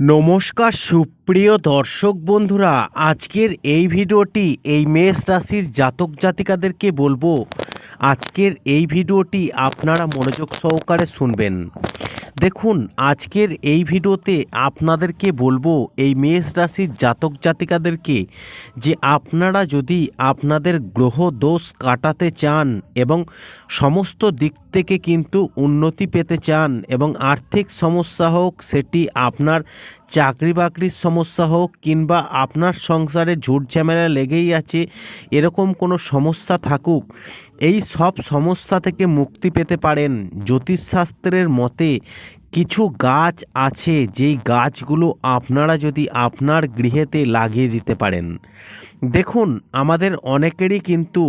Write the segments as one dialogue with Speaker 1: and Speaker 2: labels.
Speaker 1: নমস্কার সুপ্রিয় দর্শক বন্ধুরা, আজকের এই ভিডিওটি এই মেষ রাশির জাতক জাতিকাদেরকে বলব, আজকের এই ভিডিওটি আপনারা মনোযোগ সহকারে শুনবেন। দেখুন, আজকের এই ভিডিওতে আপনাদেরকে বলব, এই মেষ রাশির জাতক জাতিকাদেরকে যে আপনারা যদি আপনাদের গ্রহ দোষ কাটাতে চান এবং সমস্ত দিক থেকে কিন্তু উন্নতি পেতে চান এবং আর্থিক সমস্যা হোক, সেটি আপনার চাকরি বাকরির সমস্যা হোক কিংবা আপনার সংসারে ঝুট ঝামেলা লেগেই আছে, এরকম কোনো সমস্যা থাকুক, এই সব সমস্যা থেকে মুক্তি পেতে পারেন জ্যোতিষশাস্ত্রের মতে কিছু গাছ আছে যেই গাছগুলো আপনারা যদি আপনার গৃহেতে লাগিয়ে দিতে পারেন। দেখুন, আমাদের অনেকেরই কিন্তু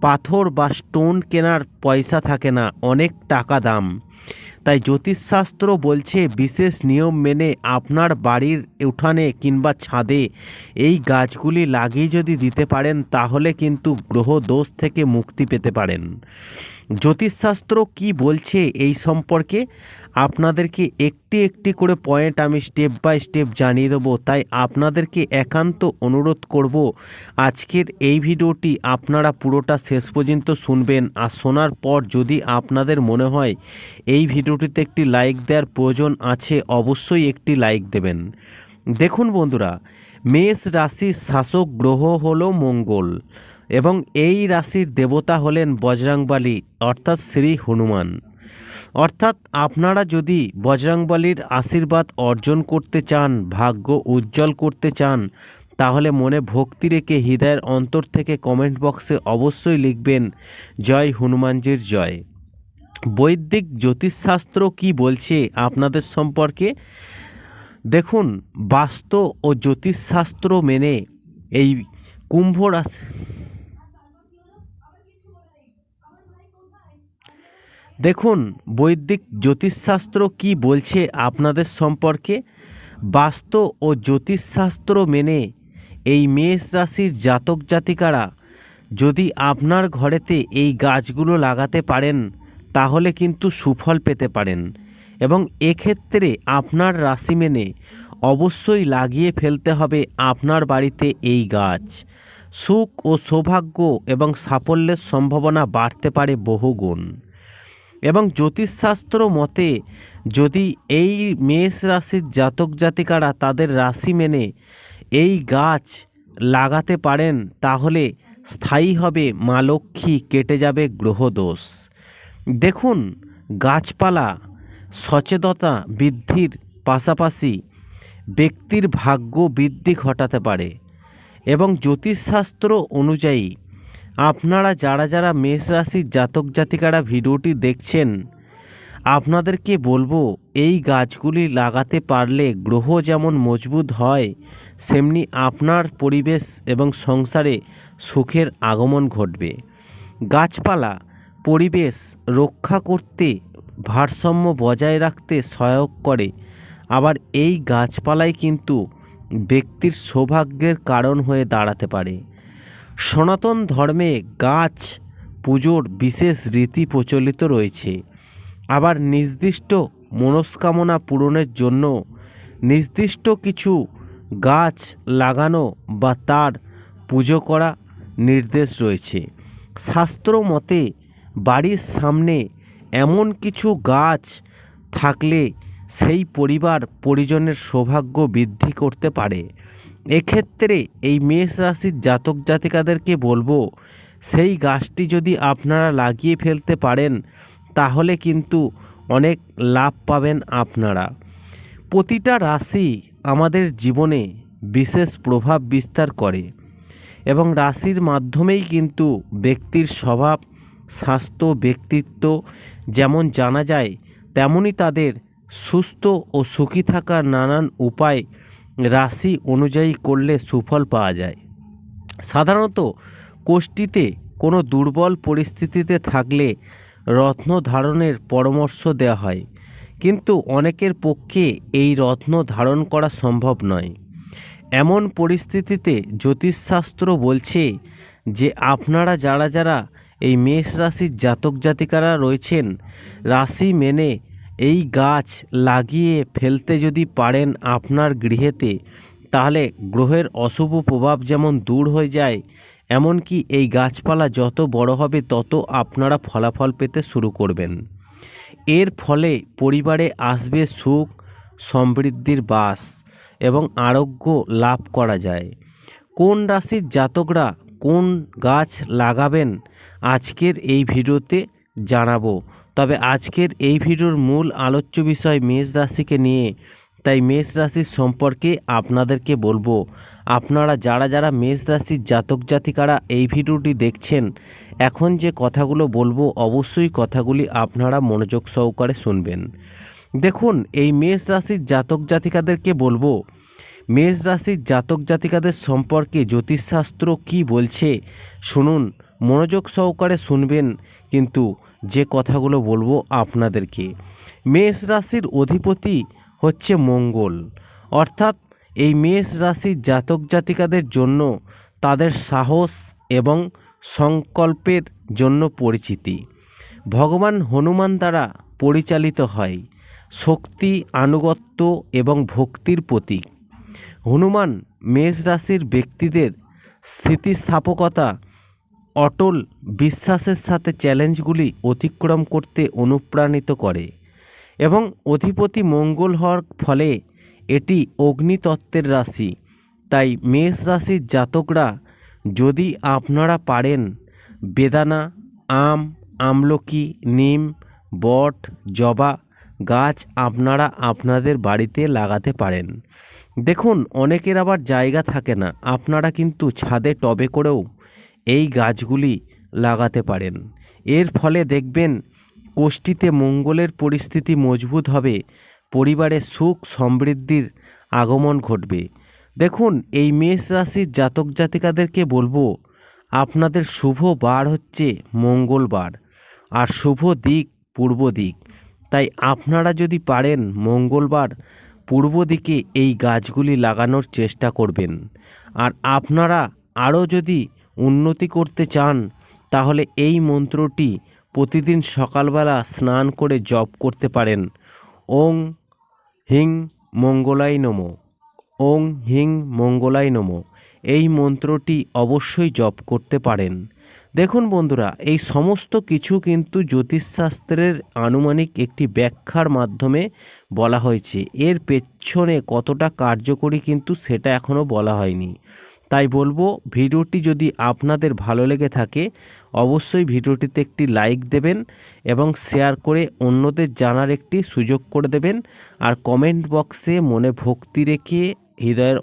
Speaker 1: পাথর বা স্টোন কেনার পয়সা থাকে না, অনেক টাকা দাম। তাই জ্যোতিষশাস্ত্র বলছে বিশেষ নিয়ম মেনে আপনার বাড়ির উঠানে কিংবা ছাদে এই গাছগুলি লাগিয়ে যদি দিতে পারেন, তাহলে কিন্তু গ্রহ দোষ থেকে মুক্তি পেতে পারেন। জ্যোতিষশাস্ত্র কি বলছে এই সম্পর্কে আপনাদেরকে একটি একটি করে পয়েন্ট আমি স্টেপ বাই স্টেপ জানিয়ে দেবো। তাই আপনাদেরকে একান্ত অনুরোধ করব, আজকের এই ভিডিওটি আপনারা পুরোটা শেষ পর্যন্ত শুনবেন। আর শোনার পর যদি আপনাদের মনে হয় এই ভিডিওটিতে একটি লাইক দেওয়ার প্রয়োজন আছে, অবশ্যই একটি লাইক দেবেন। দেখুন বন্ধুরা, মেষ রাশির শাসক গ্রহ হলো মঙ্গল। এবং এই রাশির দেবতা হলেন বজরাংবালী, অর্থাৎ শ্রী হনুমান। অর্থাৎ আপনারা যদি বজরাংবালির আশীর্বাদ অর্জন করতে চান, ভাগ্য উজ্জ্বল করতে চান, তাহলে মনে ভক্তি রেখে হৃদয়ের অন্তর থেকে কমেন্ট বক্সে অবশ্যই লিখবেন, জয় হনুমানজির জয়। বৈদিক জ্যোতিষশাস্ত্র কি বলছে আপনাদের সম্পর্কে? দেখুন বাস্তু ও জ্যোতিষশাস্ত্র মেনে এই কুম্ভ রাশি দেখুন, বৈদিক জ্যোতিষশাস্ত্র কি বলছে আপনাদের সম্পর্কে? বাস্তু ও জ্যোতিষশাস্ত্র মেনে এই মেষ রাশির জাতক জাতিকারা যদি আপনার ঘরেতে এই গাছগুলো লাগাতে পারেন, তাহলে কিন্তু সুফল পেতে পারেন এবং এক্ষেত্রে আপনার রাশি মেনে অবশ্যই লাগিয়ে ফেলতে হবে আপনার বাড়িতে এই গাছ। সুখ ও সৌভাগ্য এবং সাফল্যের সম্ভাবনা বাড়তে পারে বহুগুণ। এবং জ্যোতিষশাস্ত্র মতে, যদি এই মেষ রাশির জাতক জাতিকারা তাদের রাশি মেনে এই গাছ লাগাতে পারেন, তাহলে স্থায়ী হবে মা লক্ষ্মী, কেটে যাবে গ্রহদোষ। দেখুন, গাছপালা সচেতনতা বৃদ্ধির পাশাপাশি ব্যক্তির ভাগ্য বৃদ্ধি ঘটাতে পারে এবং জ্যোতিষশাস্ত্র অনুযায়ী আপনারা যারা যারা মেষ রাশির জাতক জাতিকারা ভিডিওটি দেখছেন, আপনাদেরকে বলব, এই গাছগুলি লাগাতে পারলে গ্রহ যেমন মজবুত হয়, সেমনি আপনার পরিবেশ এবং সংসারে সুখের আগমন ঘটবে। গাছপালা, পরিবেশ রক্ষা করতে, ভারসাম্য বজায় রাখতে সহায়ক করে। আবার এই গাছপালাই কিন্তু ব্যক্তির সৌভাগ্যের কারণ হয়ে দাঁড়াতে পারে। সনাতন ধর্মে গাছ পুজোর বিশেষ রীতি প্রচলিত রয়েছে। আবার নির্দিষ্ট মনস্কামনা পূরণের জন্য নির্দিষ্ট কিছু গাছ লাগানো বা তার পুজো করা নির্দেশ রয়েছে। শাস্ত্র মতে বাড়ির সামনে এমন কিছু গাছ থাকলে সেই পরিবার পরিজনের সৌভাগ্য বৃদ্ধি করতে পারে। এক্ষেত্রে এই মেষ রাশির জাতক জাতিকাদেরকে বলব, সেই গাছটি যদি আপনারা লাগিয়ে ফেলতে পারেন, তাহলে কিন্তু অনেক লাভ পাবেন আপনারা। প্রতিটা রাশি আমাদের জীবনে বিশেষ প্রভাব বিস্তার করে এবং রাশির মাধ্যমেই কিন্তু ব্যক্তির স্বভাব, স্বাস্থ্য, ব্যক্তিত্ব যেমন জানা যায় তেমনই তাদের সুস্থ ও সুখী থাকার নানান উপায় রাশি অনুযায়ী করলে সুফল পাওয়া যায়। সাধারণত কোষ্ঠীতে কোনো দুর্বল পরিস্থিতিতে থাকলে রত্ন ধারণের পরামর্শ দেওয়া হয়। কিন্তু অনেকের পক্ষে এই রত্ন ধারণ করা সম্ভব নয়। এমন পরিস্থিতিতে জ্যোতিষশাস্ত্র বলছে যে আপনারা যারা যারা এই মেষ রাশির জাতক জাতিকারা রয়েছেন, রাশি মেনে এই গাছ লাগিয়ে ফেলতে যদি পারেন আপনার গৃহেতে, তাহলে গ্রহের অশুভ প্রভাব যেমন দূর হয়ে যায়, এমনকি এই গাছপালা যত বড় হবে তত আপনারা ফলাফল পেতে শুরু করবেন। এর ফলে পরিবারে আসবে সুখ, সমৃদ্ধির বাস এবং আরোগ্য লাভ করা যায়। কোন রাশির জাতকরা কোন গাছ লাগাবেন, আজকের এই ভিডিওতে জানাব। তবে আজকের এই ভিডিওর মূল আলোচ্য বিষয় মেষ রাশিকে নিয়ে। তাই মেষ রাশির সম্পর্কে আপনাদেরকে বলব, আপনারা যারা যারা মেষ রাশির জাতক জাতিকারা এই ভিডিওটি দেখছেন, এখন যে কথাগুলো বলব অবশ্যই কথাগুলি আপনারা মনোযোগ সহকারে শুনবেন। দেখুন, এই মেষ রাশির জাতক জাতিকাদেরকে বলব, মেষ রাশির জাতক জাতিকাদের সম্পর্কে জ্যোতিষশাস্ত্র কি বলছে, শুনুন। মনোযোগ সহকারে শুনবেন, কিন্তু যে কথাগুলো বলব আপনাদেরকে। মেষ রাশির অধিপতি হচ্ছে মঙ্গল। অর্থাৎ এই মেষ রাশির জাতক জাতিকাদের জন্য তাদের সাহস এবং সংকল্পের জন্য পরিচিতি। ভগবান হনুমান দ্বারা পরিচালিত হয়, শক্তি, আনুগত্য এবং ভক্তির প্রতীক। হনুমান মেষ রাশির ব্যক্তিদের স্থিতিস্থাপকতা অটল বিশ্বাসের সাথে চ্যালেঞ্জগুলি অতিক্রম করতে অনুপ্রাণিত করে এবং অধিপতি মঙ্গল হওয়ার ফলে এটি অগ্নিতত্ত্বের রাশি। তাই মেষ রাশির জাতকরা, যদি আপনারা পারেন, বেদানা, আম, আমলকি, নিম, বট, জবা গাছ আপনারা আপনাদের বাড়িতে লাগাতে পারেন। দেখুন, অনেকের আবার জায়গা থাকে না। আপনারা কিন্তু ছাদে টবে করেও এই গাছগুলি লাগাতে পারেন। এর ফলে দেখবেন কোষ্ঠীতে মঙ্গলের পরিস্থিতি মজবুত হবে, পরিবারে সুখ সমৃদ্ধির আগমন ঘটবে। দেখুন, এই মেষ রাশির জাতক জাতিকাদেরকে বলব, আপনাদের শুভ বার হচ্ছে মঙ্গলবার, আর শুভ দিক পূর্ব দিক। তাই আপনারা যদি পারেন মঙ্গলবার পূর্ব দিকে এই গাছগুলি লাগানোর চেষ্টা করবেন। আর আপনারা আরও যদি উন্নতি করতে চান, তাহলে এই মন্ত্রটি প্রতিদিন সকালবেলা স্নান করে জপ করতে পারেন। ওং হিং মঙ্গলাই নমো। ওং হিং মঙ্গলাই নমো। এই মন্ত্রটি অবশ্যই জপ করতে পারেন। দেখুন বন্ধুরা, এই সমস্ত কিছু কিন্তু জ্যোতিষশাস্ত্রের আনুমানিক একটি ব্যাখ্যার মাধ্যমে বলা হয়েছে। এর পেছনে কতটা কার্যকরী কিন্তু সেটা এখনও বলা হয়নি। তাই বলব ভিডিওটি যদি আপনাদের ভালো লেগে থাকে, অবশ্যই ভিডিওটিতে একটি লাইক দেবেন এবং শেয়ার করে অন্যদের জানার একটি সুযোগ করে দেবেন। আর কমেন্ট বক্সে মনে ভক্তি রেখে হৃদয়ের